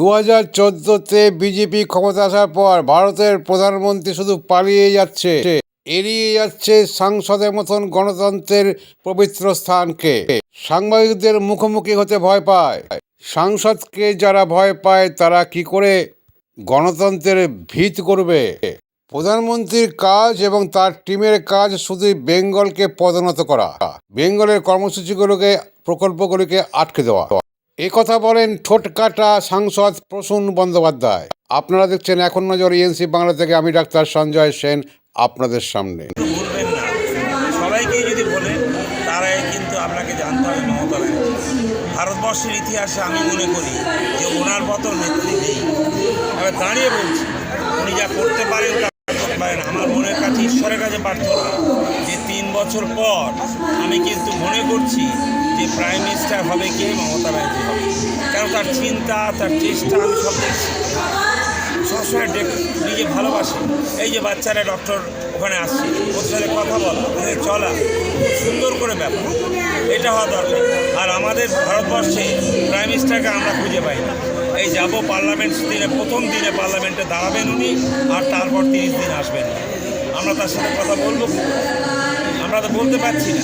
দু হাজার চোদ্দোতে বিজেপি ক্ষমতা আসার পর ভারতের প্রধানমন্ত্রী শুধু পালিয়ে যাচ্ছে। এড়িয়ে যাচ্ছে সাংসদের মতন গণতন্ত্রের পবিত্র স্থানকে। সাংবাদিকদের মুখোমুখি হতে ভয় পায়। সাংসদকে যারা ভয় পায়, তারা কি করে গণতন্ত্রের ভিত করবে? প্রধানমন্ত্রীর কাজ এবং তার টিমের কাজ শুধুই বেঙ্গলকে পদোন্নত করা। বেঙ্গলের কর্মসূচিগুলোকে, প্রকল্পগুলিকে আটকে দেওয়া। কথা বলেন ঠোঁটকাটা সাংসদ প্রসূন বন্দ্যোপাধ্যায়। আপনারা দেখছেন এখন নজর ইএনসি বাংলা থেকে, আমি ডাক্তার সঞ্জয় সেন আপনাদের সামনে। না। যদি বলেন, তারাই কিন্তু আপনাকে জানতে হবে ভারতবর্ষের ইতিহাসে আমি মনে করি যে ওনার মতো নেত্রী নেই। এবার দাঁড়িয়ে বলছি, উনি যা করতে পারেন পারেন। আমার মনের কাছে, ঈশ্বরের কাছে প্রার্থনা যে তিন বছর পর আমি কিন্তু মনে করছি প্রাইম মিনিস্টার হবে কে? মমতা ব্যানার্জি হবে। কারণ তার চিন্তা, তার চেষ্টা, আমি সব দেখছি। সবসময় নিজে ভালোবাসে। এই যে বাচ্চারা ডক্টর ওখানে আসছে ওর সাথে কথা বলা, ওদের চলা, খুব সুন্দর করে ব্যাপার। এটা হওয়া দরকার। আর আমাদের ভারতবর্ষে প্রাইম মিনিস্টারকে আমরা খুঁজে পাই না। এই যাব পার্লামেন্ট দিনে, প্রথম দিনে পার্লামেন্টে দাঁড়াবেন উনি, আর তারপর তিরিশ দিন আসবেন। আমরা তার সাথে কথা বলব? আমরা তো বলতে পারছি না।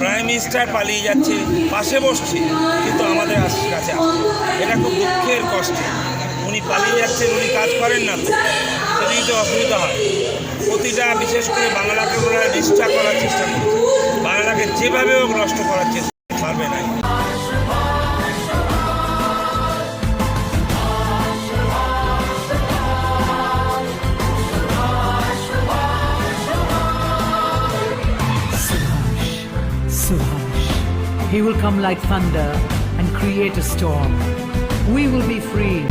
প্রাইম মিনিস্টার পালিয়ে যাচ্ছে, পাশে বসছে, কিন্তু আমাদের কাছে এটা খুব দুঃখের কষ্ট। উনি পালিয়ে যাচ্ছেন, উনি কাজ করেন না তো। তো অসুবিধা হয়। প্রতিটা বিশেষ করে বাংলাকে ওরা নিষ্ঠা করার চেষ্টা করছে। বাংলাকে যেভাবে হোক নষ্ট করার চেষ্টা পারবে না। He will come like thunder and create a storm. We will be free